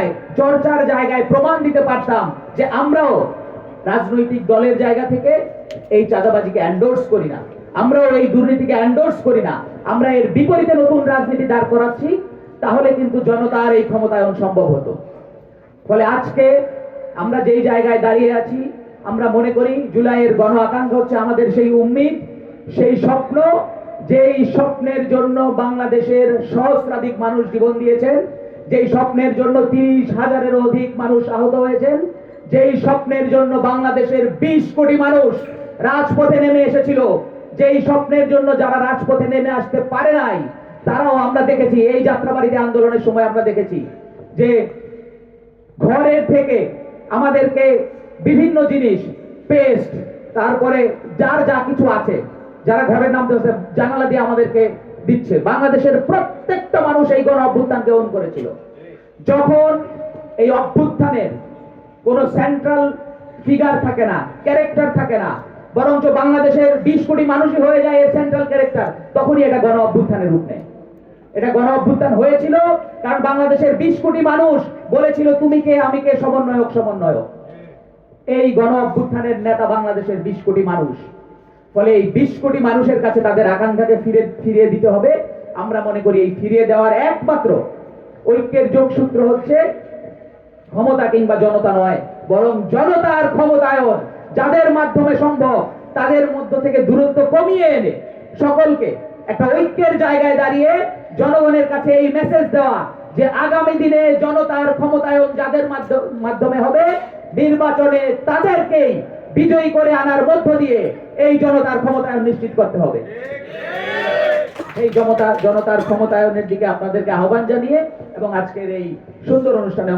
জায়গায়, চর্চার জায়গায় প্রমাণ দিতে পারতাম যে আমরাও রাজনৈতিক দলের জায়গা থেকে এই চাঁদাবাজিকে এন্ডোর্স করি না। আমরাও এই দুর্নীতিকে এন্ডোর্স করি না। আমরা এর বিপরীতে নতুন রাজনীতি দাঁড় করাচ্ছি, তাহলে কিন্তু জনতার এই ক্ষমতায়ন সম্ভব হতো। ফলে আজকে আমরা যেই জায়গায় দাঁড়িয়ে আছি, আমরা মনে করি জুলাইয়ের গণ আকাঙ্ক্ষা হচ্ছে আমাদের সেই উম্মিদ, সেই স্বপ্ন, যেই স্বপ্নের জন্য বাংলাদেশের সহস্রাধিক মানুষ জীবন দিয়েছেন যেই স্বপ্নের জন্য তিরিশ হাজারের অধিক মানুষ আহত হয়েছেন, যেই স্বপ্নের জন্য বাংলাদেশের বিশ কোটি মানুষ রাজপথে নেমে এসেছিল, যেই স্বপ্নের জন্য যারা রাজপথে নেমে আসতে পারে নাই, তারাও আমরা দেখেছি, এই যাত্রাবাড়িতে আন্দোলনের সময় আমরা দেখেছি যে ঘরের থেকে আমাদেরকে বিভিন্ন জিনিস, পেস্ট, তারপরে যার যা কিছু আছে, যারা ঘরের নাম জানালা দিয়ে আমাদেরকে দিচ্ছে। বাংলাদেশের প্রত্যেকটা মানুষ এই গণ অভ্যুত্থানকে গ্রহণ করেছিল। যখন এই অভ্যুত্থানের কোন সেন্ট্রাল ফিগার থাকে না ক্যারেক্টার থাকে না, বরঞ্চ বাংলাদেশের বিশ কোটি মানুষই হয়ে যায় এর সেন্ট্রাল ক্যারেক্টার তখনই এটা গণ অভ্যুত্থানের রূপ নেয়। এটা গণ অভ্যুত্থান হয়েছিল কারণ বাংলাদেশের বিশ কোটি মানুষ বলেছিল, তুমি কে, আমি কে, সমন্বয়ক সমন্বয়ক? এই গণ অভ্যুত্থানের নেতা বাংলাদেশের বিশ কোটি মানুষ। ফলে এই বিশ কোটি মানুষের কাছে তাদের আকাঙ্ক্ষাকে ফিরে ফিরিয়ে দিতে হবে। আমরা মনে করি এই ফিরিয়ে দেওয়ার একমাত্র ঐক্যের যোগসূত্র হচ্ছে ক্ষমতা কিংবা জনতা নয়, বরং জনতার ক্ষমতায়ন, যাদের মাধ্যমে সম্ভব, তাদের মধ্য থেকে দূরত্ব কমিয়ে এনে সকলকে একটা ঐক্যের জায়গায় দাঁড়িয়ে জনগণের কাছে এই মেসেজ দেওয়া যে আগামী দিনে জনতার ক্ষমতায়ন যাদের মাধ্য- মাধ্যমে হবে, নির্বাচনে তাদেরকেই বিজয়ী করে আনার মধ্য দিয়ে এই জনতার ক্ষমতায়ন নিশ্চিত করতে হবে। এই জনতা জনতার ক্ষমতায়নের দিকে আপনাদেরকে আহ্বান জানিয়ে এবং আজকের এই সুন্দর অনুষ্ঠানে